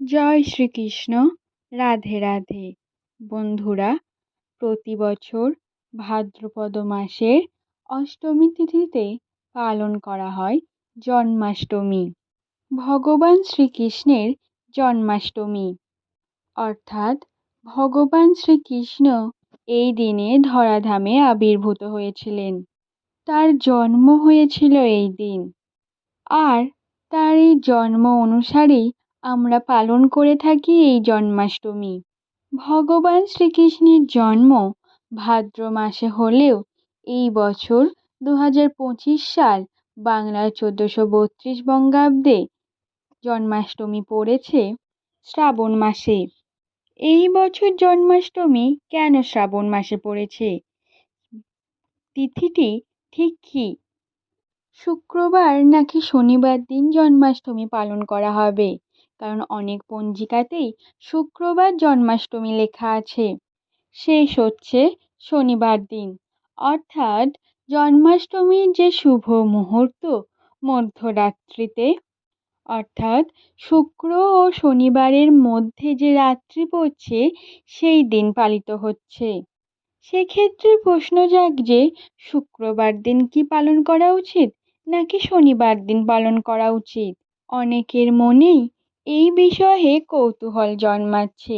জয় শ্রীকৃষ্ণ। রাধে রাধে। বন্ধুরা, প্রতি বছর ভাদ্রপদ মাসের অষ্টমী তিথিতে পালন করা হয় জন্মাষ্টমী। ভগবান শ্রীকৃষ্ণের জন্মাষ্টমী। অর্থাৎ ভগবান শ্রীকৃষ্ণ এই দিনে ধরাধামে আবির্ভূত হয়েছিলেন। তার জন্ম হয়েছিল এই দিন। আর তার এই জন্ম অনুসারেই আমরা পালন করে থাকি এই জন্মাষ্টমী। ভগবান শ্রীকৃষ্ণের জন্ম ভাদ্র মাসে হলেও এই বছর দু হাজার পঁচিশ সাল বাংলার চোদ্দোশো বত্রিশ বঙ্গাব্দে জন্মাষ্টমী পড়েছে শ্রাবণ মাসে। এই বছর জন্মাষ্টমী কেন শ্রাবণ মাসে পড়েছে? তিথিটি ঠিক কী? শুক্রবার নাকি শনিবার দিন জন্মাষ্টমী পালন করা হবে? কারণ অনেক পঞ্জিকাতেই শুক্রবার জন্মাষ্টমী লেখা আছে। শেষ হচ্ছে শনিবার দিন। অর্থাৎ জন্মাষ্টমীর যে শুভ মুহূর্ত মধ্যরাত্রিতে, অর্থাৎ শুক্র ও শনিবারের মধ্যে যে রাত্রি পড়ছে, সেই দিন পালিত হচ্ছে। সেক্ষেত্রে প্রশ্ন যাক যে, শুক্রবার দিন কি পালন করা উচিত, নাকি শনিবার দিন পালন করা উচিত? অনেকের মনেই এই বিষয়ে কৌতূহল জন্মাচ্ছে।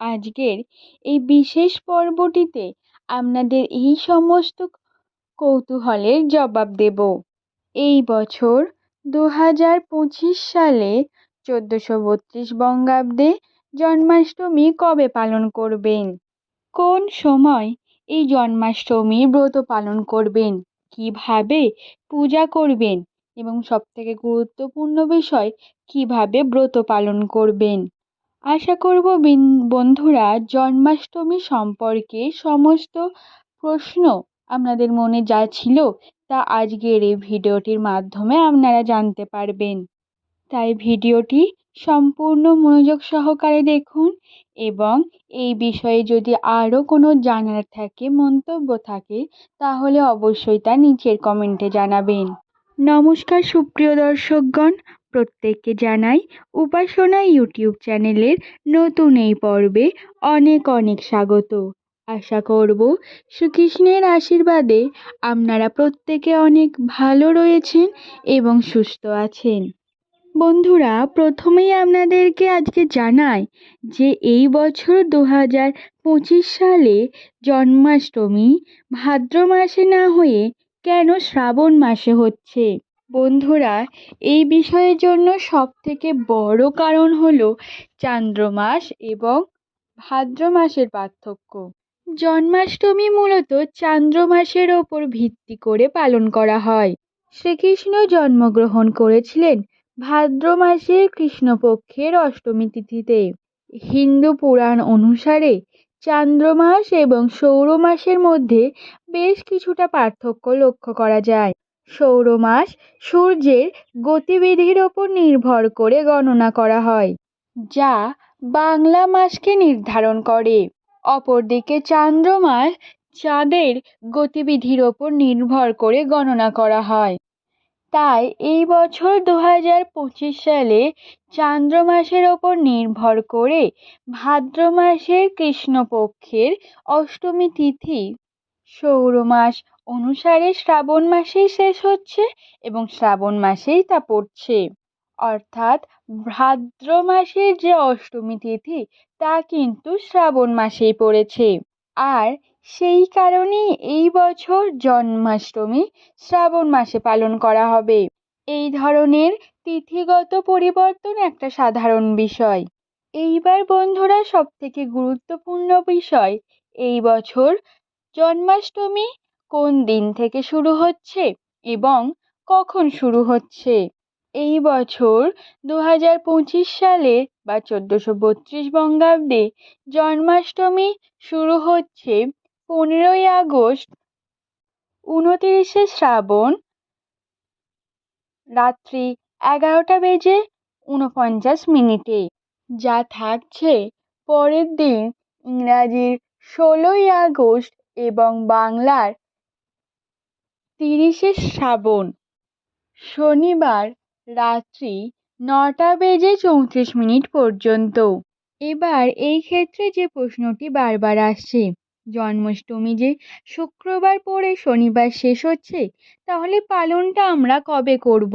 আজকের এই বিশেষ পর্বটিতে আপনাদের এই সমস্ত কৌতূহলের জবাব দেব। এই বছর দু হাজার পঁচিশ সালে চোদ্দোশো বত্রিশ বঙ্গাব্দে জন্মাষ্টমী কবে পালন করবেন? কোন সময় এই জন্মাষ্টমী ব্রত পালন করবেন? কীভাবে পূজা করবেন? এবং সবথেকে গুরুত্বপূর্ণ বিষয়, কীভাবে ব্রত পালন করবেন? আশা করব বন্ধুরা, জন্মাষ্টমী সম্পর্কে সমস্ত প্রশ্ন আপনাদের মনে যা ছিল তা আজকের এই ভিডিওটির মাধ্যমে আপনারা জানতে পারবেন। তাই ভিডিওটি সম্পূর্ণ মনোযোগ সহকারে দেখুন এবং এই বিষয়ে যদি আরও কোনো জানার থাকে, মন্তব্য থাকে, তাহলে অবশ্যই তা নিচের কমেন্টে জানাবেন। নমস্কার সুপ্রিয় দর্শকগণ, প্রত্যেককে জানাই উপাসনা ইউটিউব চ্যানেলের নতুন এই পর্বে অনেক অনেক স্বাগত। আশা করব শ্রীকৃষ্ণের আশীর্বাদে আপনারা প্রত্যেকে অনেক ভালো রয়েছেন এবং সুস্থ আছেন। বন্ধুরা, প্রথমেই আপনাদেরকে আজকে জানাই যে এই বছর দু হাজার পঁচিশ সালে জন্মাষ্টমী ভাদ্র মাসে না হয়ে কেন শ্রাবণ মাসে হচ্ছে? বন্ধুরা, এই বিষয়ের জন্য সব থেকে বড় কারণ হলো চান্দ্রমাস এবং ভাদ্র মাসের পার্থক্য। জন্মাষ্টমী মূলত চান্দ্র মাসের ওপর ভিত্তি করে পালন করা হয়। শ্রীকৃষ্ণ জন্মগ্রহণ করেছিলেন ভাদ্র মাসের কৃষ্ণপক্ষের অষ্টমী তিথিতে। হিন্দু পুরাণ অনুসারে চান্দ্রমাস এবং সৌর মাসের মধ্যে বেশ কিছুটা পার্থক্য লক্ষ্য করা যায়। সৌর মাস সূর্যের গতিবিধির ওপর নির্ভর করে গণনা করা হয়, যা বাংলা মাসকে নির্ধারণ করে। অপরদিকে চান্দ্রমাস চাঁদের গতিবিধির ওপর নির্ভর করে গণনা করা হয়। তাই এই বছর দু হাজার পঁচিশ সালে চান্দ্র মাসের ওপর নির্ভর করে ভাদ্র মাসের কৃষ্ণপক্ষের অষ্টমী তিথি। সৌর মাস অনুসারে শ্রাবণ মাসেই শেষ হচ্ছে এবং শ্রাবণ মাসেই তা পড়ছে। অর্থাৎ ভাদ্র মাসের যে অষ্টমী তিথি, তা কিন্তু শ্রাবণ মাসেই পড়েছে। আর সেই কারণেই এই বছর জন্মাষ্টমী শ্রাবণ মাসে পালন করা হবে। এই ধরনের তিথিগত পরিবর্তন একটা সাধারণ বিষয়। এইবার বন্ধুরা সব থেকে গুরুত্বপূর্ণ বিষয়, এই বছর জন্মাষ্টমী কোন দিন থেকে শুরু হচ্ছে এবং কখন শুরু হচ্ছে? এই বছর দু হাজার পঁচিশ সালে বা চোদ্দোশো বত্রিশ বঙ্গাব্দে জন্মাষ্টমী শুরু হচ্ছে পনেরোই আগস্ট, উনতিরিশে শ্রাবণ, রাত্রি এগারোটা বেজে উনপঞ্চাশ মিনিটে, যা থাকছে পরের দিন ইংরাজির ষোলোই আগস্ট এবং বাংলার তিরিশে শ্রাবণ। শনিবার রাত্রি নটা বেজে চৌত্রিশ মিনিট পর্যন্ত। এবার এই ক্ষেত্রে যে প্রশ্নটি বারবার আসছে জন্মাষ্টমী যে শুক্রবার পরে শনিবার শেষ হচ্ছে, তাহলে পালনটা আমরা কবে করব?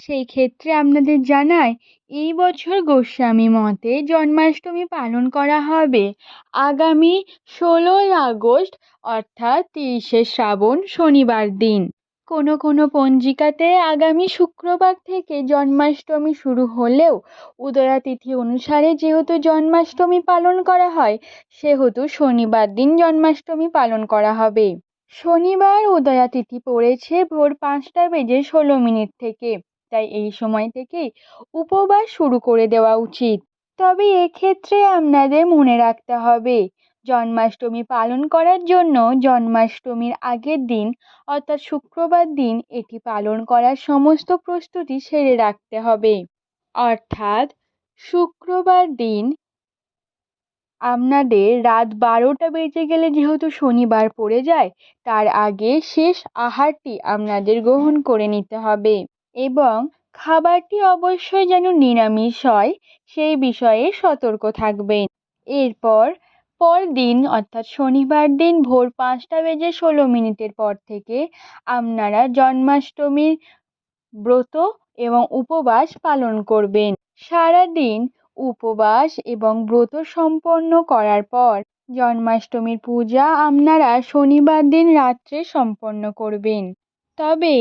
সেই ক্ষেত্রে আপনাদের জানায় এই বছর গোস্বামী মতে জন্মাষ্টমী পালন করা হবে আগামী ষোলোই আগস্ট, অর্থাৎ তিরিশে শ্রাবণ শনিবার দিন। কোনো কোনো পঞ্জিকাতে আগামী শুক্রবার থেকে জন্মাষ্টমী শুরু হলেও উদয়া তিথি অনুসারে যেহেতু জন্মাষ্টমী পালন করা হয়, সেহেতু শনিবার দিন জন্মাষ্টমী পালন করা হবে। শনিবার উদয়া তিথি পড়েছে ভোর পাঁচটা বেজে ষোলো মিনিট থেকে, তাই এই সময় থেকেই উপবাস শুরু করে দেওয়া উচিত। তবে এক্ষেত্রে আপনাদের মনে রাখতে হবে জন্মাষ্টমী পালন করার জন্য জন্মাষ্টমীর আগের দিন, অর্থাৎ শুক্রবার দিন, এটি পালন করার সমস্ত প্রস্তুতি সেরে রাখতে হবে। অর্থাৎ শুক্রবার দিন আপনাদের রাত বারোটা বেজে গেলে যেহেতু শনিবার পড়ে যায়, তার আগে শেষ আহারটি আপনাদের গ্রহণ করে নিতে হবে এবং খাবারটি অবশ্যই যেন নিরামিষ হয়, সেই বিষয়ে সতর্ক থাকবেন। এরপর পরদিন অর্থাৎ শনিবার দিন ভোর পাঁচটা বেজে ষোলো মিনিটের পর থেকে আপনারা জন্মাষ্টমীর ব্রত এবং উপবাস পালন করবেন। সারাদিন উপবাস এবং ব্রত সম্পন্ন করার পর জন্মাষ্টমীর পূজা আপনারা শনিবার দিন রাত্রে সম্পন্ন করবেন। তবে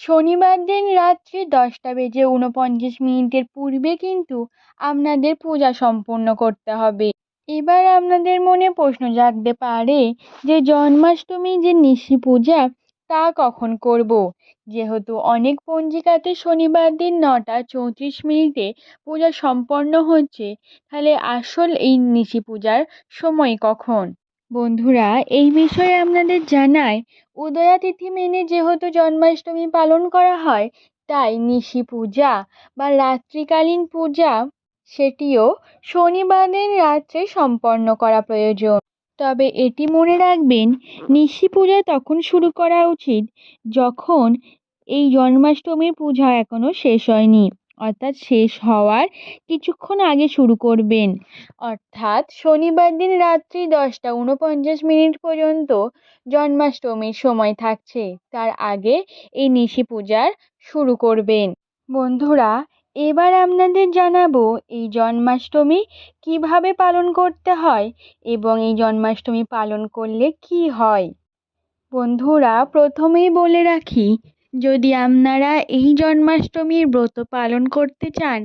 শনিবার দিন রাত্রি দশটা বেজে উনপঞ্চাশ মিনিটের পূর্বে কিন্তু আপনাদের পূজা সম্পূর্ণ করতে হবে। এবার আপনাদের মনে প্রশ্ন জাগতে পারে যে জন্মাষ্টমী যে নিশি পূজা, তা কখন করব? যেহেতু অনেক পঞ্জিকাতে শনিবার দিন নটা চৌত্রিশ মিনিটে পূজা সম্পন্ন হচ্ছে, তাহলে আসল এই নিশি পূজার সময় কখন? বন্ধুরা, এই বিষয়ে আপনাদের জানায় উদয়া তিথি মেনে যেহেতু জন্মাষ্টমী পালন করা হয়, তাই নিশি পূজা বা রাত্রিকালীন পূজা সেটিও শনিবার দিন রাত্রে সম্পন্ন করা প্রয়োজন। তবে এটি মনে রাখবেন, নিশি পূজা তখন শুরু করা উচিত, যখন এই জন্মাষ্টমীর পূজা এখনও শেষ হয়নি, অর্থাৎ শেষ হওয়ার কিছুক্ষণ আগে শুরু করবেন। অর্থাৎ শনিবার দিন রাত্রি দশটা উনপঞ্চাশ মিনিট পর্যন্ত জন্মাষ্টমীর সময় থাকছে, তার আগে এই নিশি পূজার শুরু করবেন। বন্ধুরা এবার আপনাদের জানাব এই জন্মাষ্টমী কীভাবে পালন করতে হয় এবং এই জন্মাষ্টমী পালন করলে কি হয়। বন্ধুরা, প্রথমেই বলে রাখি, যদি আপনারা এই জন্মাষ্টমীর ব্রত পালন করতে চান,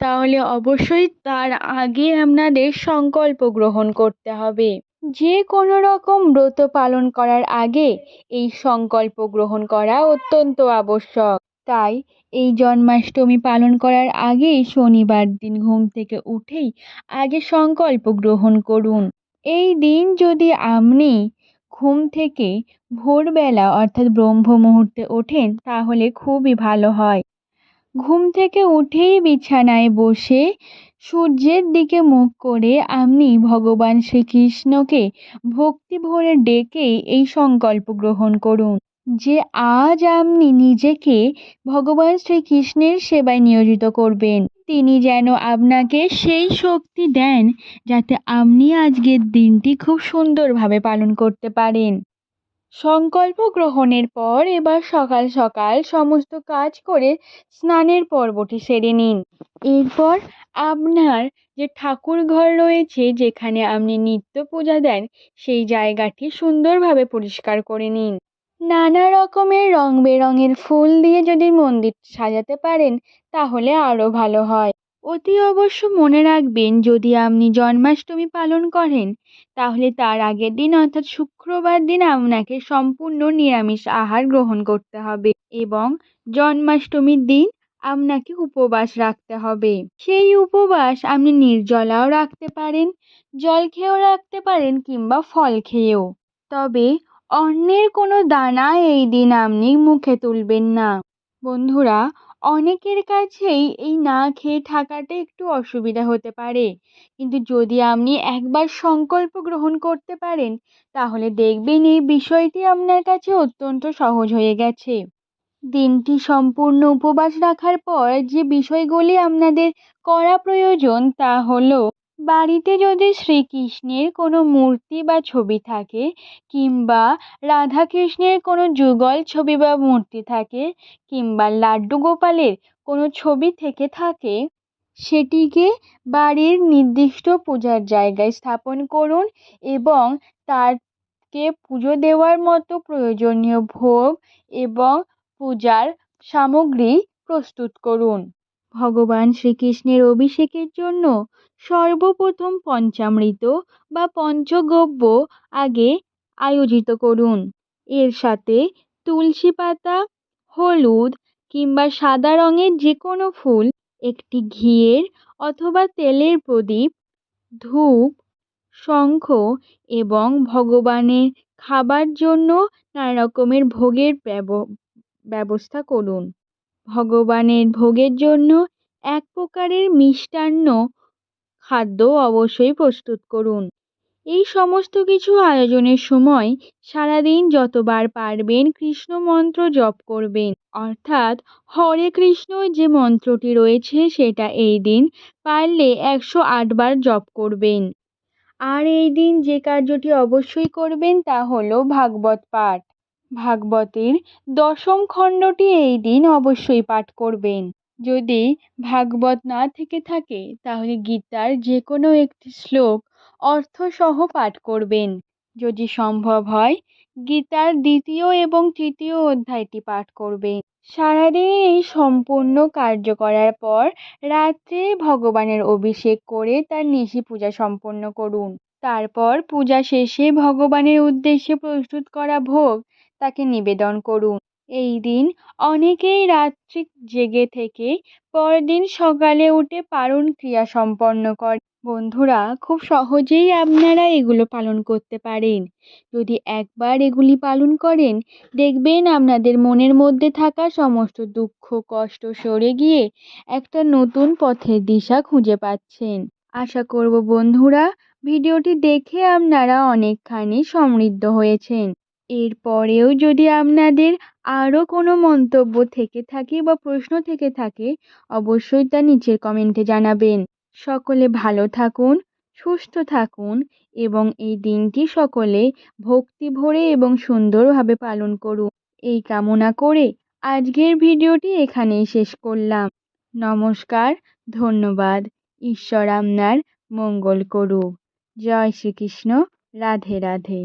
তাহলে অবশ্যই তার আগে আপনাদের সংকল্প গ্রহণ করতে হবে। যে কোনো রকম ব্রত পালন করার আগে এই সংকল্প গ্রহণ করা অত্যন্ত আবশ্যক। তাই এই জন্মাষ্টমী পালন করার আগেই শনিবার দিন ঘুম থেকে উঠেই আগে সংকল্প গ্রহণ করুন। এই দিন যদি আপনি ঘুম থেকে ভোরবেলা, অর্থাৎ ব্রহ্ম মুহূর্তে ওঠেন, তাহলে খুবই ভালো হয়। ঘুম থেকে উঠেই বিছানায় বসে সূর্যের দিকে মুখ করে আপনি ভগবান শ্রীকৃষ্ণকে ভক্তি ভরে ডেকে এই সংকল্প গ্রহণ করুন। যে আজ আপনি নিজেকে ভগবান শ্রীকৃষ্ণের সেবায় নিয়োজিত করবেন। তিনি যেন আপনাকে সেই শক্তি দেন যাতে আপনি আজকের দিনটি খুব সুন্দরভাবে পালন করতে পারেন। সংকল্প গ্রহণের পর এবার সকাল সকাল সমস্ত কাজ করে স্নানের পর্বটি সেরে নিন। এরপর আপনার যে ঠাকুর ঘর রয়েছে যেখানে আপনি নিত্য পূজা দেন, সেই জায়গাটি সুন্দরভাবে পরিষ্কার করে নিন। নানা রকমের রং বেরঙের ফুল দিয়ে যদি মন্দির সাজাতে পারেন, তাহলে আরও ভালো হয়। অতি অবশ্য মনে রাখবেন, যদি আপনি জন্মাষ্টমী পালন করেন, তাহলে তার আগের দিন অর্থাৎ শুক্রবার দিন আপনাকে সম্পূর্ণ নিরামিষ আহার গ্রহণ করতে হবে এবং জন্মাষ্টমীর দিন আপনাকে উপবাস রাখতে হবে। সেই উপবাস আপনি নির্জলাও রাখতে পারেন, জল খেয়েও রাখতে পারেন কিংবা ফল খেয়েও। তবে অন্যের কোনো দানা এই দিন আপনি মুখে তুলবেন না। বন্ধুরা, অনেকের কাছেই এই না খেয়ে থাকাটা একটু অসুবিধা হতে পারে। কিন্তু যদি আপনি একবার সংকল্প গ্রহণ করতে পারেন, তাহলে দেখবেন এই বিষয়টি আপনার কাছে অত্যন্ত সহজ হয়ে গেছে। দিনটি সম্পূর্ণ উপবাস রাখার পর যে বিষয়গুলি আপনাদের করা প্রয়োজন তা হলো বাড়িতে যদি শ্রীকৃষ্ণের কোনো মূর্তি বা ছবি থাকে কিংবা রাধাকৃষ্ণের কোনো যুগল ছবি বা মূর্তি থাকে কিংবা লাড্ডু গোপালের কোনো ছবি থেকে থাকে, সেটিকে বাড়ির নির্দিষ্ট পূজার জায়গায় স্থাপন করুন এবং তারকে পুজো দেওয়ার মতো প্রয়োজনীয় ভোগ এবং পূজার সামগ্রী প্রস্তুত করুন। ভগবান শ্রীকৃষ্ণের অভিষেকের জন্য সর্বপ্রথম পঞ্চামৃত বা পঞ্চগব্য আগে আয়োজিত করুন। এর সাথে তুলসী পাতা, হলুদ কিংবা সাদা রঙের যে কোনো ফুল, একটি ঘিয়ের অথবা তেলের প্রদীপ, ধূপ, শঙ্খ এবং ভগবানের খাবার জন্য নানা রকমের ভোগের ব্যব, ব্যবস্থা করুন। ভগবানের ভোগের জন্য এক প্রকারের মিষ্টান্ন খাদ্য অবশ্যই প্রস্তুত করুন। এই সমস্ত কিছু আয়োজনের সময় সারাদিন যতবার পারবেন কৃষ্ণ মন্ত্র জপ করবেন। অর্থাৎ হরে কৃষ্ণ যে মন্ত্রটি রয়েছে সেটা এই দিন পারলে একশো আটবার জপ করবেন। আর এই দিন যে কার্যটি অবশ্যই করবেন তা হলো ভাগবত পাঠ। ভাগবতের দশম খণ্ডটি এই দিন অবশ্যই পাঠ করবেন। যদি ভাগবত না থেকে থাকে, তাহলে গীতার যে কোনো একটি শ্লোক অর্থসহ পাঠ করবেন। যদি সম্ভব হয়, গীতার দ্বিতীয় এবং তৃতীয় অধ্যায়টি পাঠ করবেন। সারাদিন এই সম্পূর্ণ কার্য করার পর রাত্রে ভগবানের অভিষেক করে তার নিশি পূজা সম্পন্ন করুন। তারপর পূজা শেষে ভগবানের উদ্দেশ্যে প্রস্তুত করা ভোগ তাকে নিবেদন করুন। এই দিন অনেকেই রাত্রি জেগে থেকে পরদিন সকালে উঠে পারণ ক্রিয়া সম্পন্ন করে। বন্ধুরা, খুব সহজেই আপনারা এগুলো পালন করতে পারেন। যদি একবার এগুলি পালন করেন, দেখবেন আপনাদের মনের মধ্যে থাকা সমস্ত দুঃখ, কষ্ট সরে গিয়ে একটা নতুন পথের দিশা খুঁজে পাচ্ছেন। আশা করব বন্ধুরা, ভিডিওটি দেখে আপনারা অনেকখানি সমৃদ্ধ হয়েছেন। এরপরেও যদি আপনাদের আরও কোনো মন্তব্য থেকে থাকে বা প্রশ্ন থেকে থাকে, অবশ্যই তা নিচের কমেন্টে জানাবেন। সকলে ভালো থাকুন, সুস্থ থাকুন এবং এই দিনটি সকলে ভক্তি ভরে এবং সুন্দরভাবে পালন করুন। এই কামনা করে আজকের ভিডিওটি এখানেই শেষ করলাম। নমস্কার, ধন্যবাদ। ঈশ্বর আপনার মঙ্গল করুক। জয় শ্রীকৃষ্ণ। রাধে রাধে।